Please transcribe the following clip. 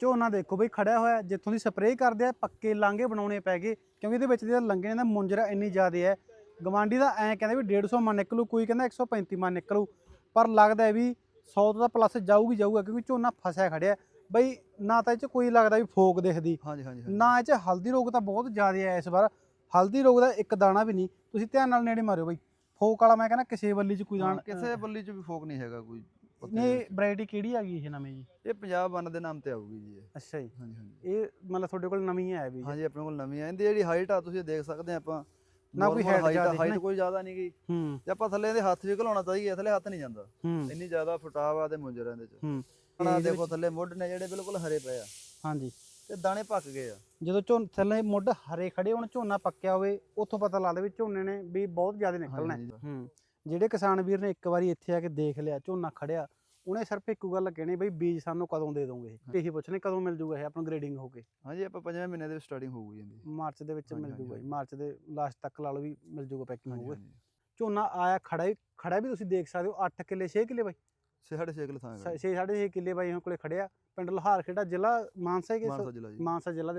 ਝੋਨਾ ਦੇਖੋ ਬਈ ਖੜਿਆ ਹੋਇਆ ਜਿੱਥੋਂ ਦੀ ਸਪਰੇਅ ਕਰਦੇ ਆ ਪੱਕੇ ਲਾਂਗੇ ਬਣਾਉਣੇ ਪੈ ਗਏ ਕਿਉਂਕਿ ਇਹਦੇ ਵਿੱਚ ਜਿਹੜਾ ਲੰਗੇ ਦਾ ਮੁੰਜਰਾ ਇੰਨੀ ਜ਼ਿਆਦੇ ਹੈ। ਗਵਾਂਡੀ ਦਾ ਐਂ ਕਹਿੰਦੇ ਵੀ 150 ਮਣ ਨਿਕਲੂ ਕੋਈ ਕਹਿੰਦਾ 135 ਮਣ ਨਿਕਲੂ ਪਰ ਲੱਗਦਾ ਹੈ ਵੀ 100 ਤੋਂ ਤਾਂ ਪਲੱਸ ਜਾਊਗੀ ਜਾਊਗਾ ਕਿਉਂਕਿ ਝੋਨਾ ਫਸਿਆ ਖੜਿਆ ਬਈ ਨਾ ਤਾਂ ਇਹ ਚ ਕੋਈ ਲੱਗਦਾ ਵੀ ਫੋਕ ਦਿਖਦੀ ਹਾਂਜੀ ਹਾਂਜੀ। ਨਾ ਇਹ ਚ ਹਲਦੀ ਰੋਗ ਤਾਂ ਬਹੁਤ ਜ਼ਿਆਦਾ ਹੈ ਇਸ ਵਾਰ। ਹਲਦੀ ਰੋਗ ਦਾ ਇੱਕ ਦਾਣਾ ਵੀ ਨਹੀਂ। ਤੁਸੀਂ ਧਿਆਨ ਨਾਲ ਨੇੜੇ ਮਾਰਿਓ ਬਈ। ਫੋਕ ਵਾਲਾ ਮੈਂ ਕਹਿੰਦਾ ਕਿਸੇ ਵੱਲੀ ਚ ਕੋਈ ਦਾਣਾ ਕਿਸੇ ਬੱਲੀ ਚ ਵੀ ਫੋਕ ਨਹੀਂ ਹੈਗਾ ਕੋਈ। ਨਹੀਂ। ਵੈਰਾਈਟੀ ਕਿਹੜੀ ਆ ਗਈ ਇਹ ਨਵੀਂ ਜੀ? ਇਹ ਪੰਜਾਬ ਵਨ ਦੇ ਨਾਮ ਤੇ ਆਊਗੀ ਜੀ ਇਹ। ਅੱਛਾ ਜੀ। ਹਾਂਜੀ ਹਾਂਜੀ। ਇਹ ਮਤਲਬ ਤੁਹਾਡੇ ਕੋਲ ਨਵੀਂ ਹੈ ਵੀ ਹਾਂਜੀ ਆਪਣੇ ਕੋਲ ਨਵੀਂ ਆ। ਇਹਦੀ ਜਿਹੜੀ ਹਾਈਟ ਆ ਤੁਸੀਂ ਦੇਖ ਸਕਦੇ ਆ ਆਪਾਂ। ਨਾ ਕੋਈ height ਜ਼ਿਆਦਾ ਹਾਈਟ। ਕੋਈ ਜ਼ਿਆਦਾ ਨਹੀਂ ਗਈ ਹੂੰ। ਜੇ ਆਪਾਂ ਥੱਲੇ ਇਹਦੇ ਹੱਥ ਵੀ ਘਲਾਉਣਾ ਚਾਹੀਏ ਥੱਲੇ ਹੱਥ ਨਹੀਂ ਜਾਂਦਾ। ਹੂੰ। ਇੰਨੀ ਜ਼ਿਆਦਾ ਫਟਾਵ ਤੇ ਮੁੰਜਰਾਂ ਦੇ ਚ। ਹੂੰ। ਆਹ ਦੇਖੋ ਥੱਲੇ ਮੁੱਢ ਨੇ ਜਿਹੜੇ ਬਿਲਕੁਲ ਹਰੇ ਪਏ ਆ। ਹਾਂਜੀ। ਤੇ ਦਾਣੇ ਪੱਕ ਗਏ ਆ। ਜਦੋਂ ਝੋਨ ਥੱਲੇ ਮੁੱਢ ਹਰੇ ਖੜੇ ਹੋਣ ਝੋਨਾ ਪੱਕਿਆ ਹੋਵੇ ਉੱਥੋਂ ਪਤਾ ਲੱਗਦਾ ਵੀ ਝੋਨੇ ਨੇ ਵੀ ਬਹੁਤ ਜ਼ਿਆਦਾ ਨਿਕਲਣਾ ਹੈ। ਹਾਂਜੀ। ਹੂੰ। ਜਿਹੜੇ ਕਿਸਾਨ ਵੀਰ ਨੇ ਇੱਕ ਵਾਰੀ ਇੱਥੇ ਆ ਕੇ ਦੇਖ ਲਿਆ ਝੋਨਾ ਖੜਿਆ ਉਹਨੇ ਸਿਰਫ ਇੱਕੋ ਗੱਲ ਕਹਿਣੀ ਬਈ ਬੀਜ ਸਾਨੂੰ ਕਦੋਂ ਦੇ ਦੋਗੇ? ਇਹੀ ਪੁੱਛਣੇ ਕਦੋਂ ਮਿਲ ਜੂਗਾ ਇਹ? ਆਪਾਂ ਗ੍ਰੇਡਿੰਗ ਹੋ ਕੇ। ਹਾਂਜੀ ਆਪਾਂ ਪੰਜਵੇਂ ਮਹੀਨੇ ਦੇ ਸਟਾਰਟਿੰਗ ਹੋਊਗੀ ਇਹਦੀ ਮਾਰਚ ਦੇ ਵਿੱਚ ਮਿਲ ਜੂਗਾ। ਮਾਰਚ ਦੇ ਲਾਸਟ ਤੱਕ ਲਾ ਲਓ ਵੀ ਮਿਲ ਜੂਗਾ ਪੈਕਿੰਗ ਹੋਊਗਾ। ਝੋਨਾ ਆਇਆ ਖੜਾ ਹੀ ਖੜਾ ਵੀ ਤੁਸੀਂ ਦੇਖ ਸਕਦੇ ਹੋ 8 ਕਿੱਲੇ 6 ਕਿੱਲੇ ਬਾਈ। ਸਾਢੇ ਛੇ ਕਿਲੋ ਥਾਂ ਹੈਗਾ 6 6.5 ਕਿੱਲੇ ਬਾਈ ਕੋਲੇ ਖੜਿਆ। ਪਿੰਡ ਲੋਹਾਰ ਖੇੜਾ ਜ਼ਿਲ੍ਹਾ ਮਾਨਸਾ ਹੀ ਮਾਨਸਾ ਜ਼ਿਲ੍ਹਾ ਜੀ। ਮਾਨਸਾ ਜ਼ਿਲ੍ਹਾ ਦੇ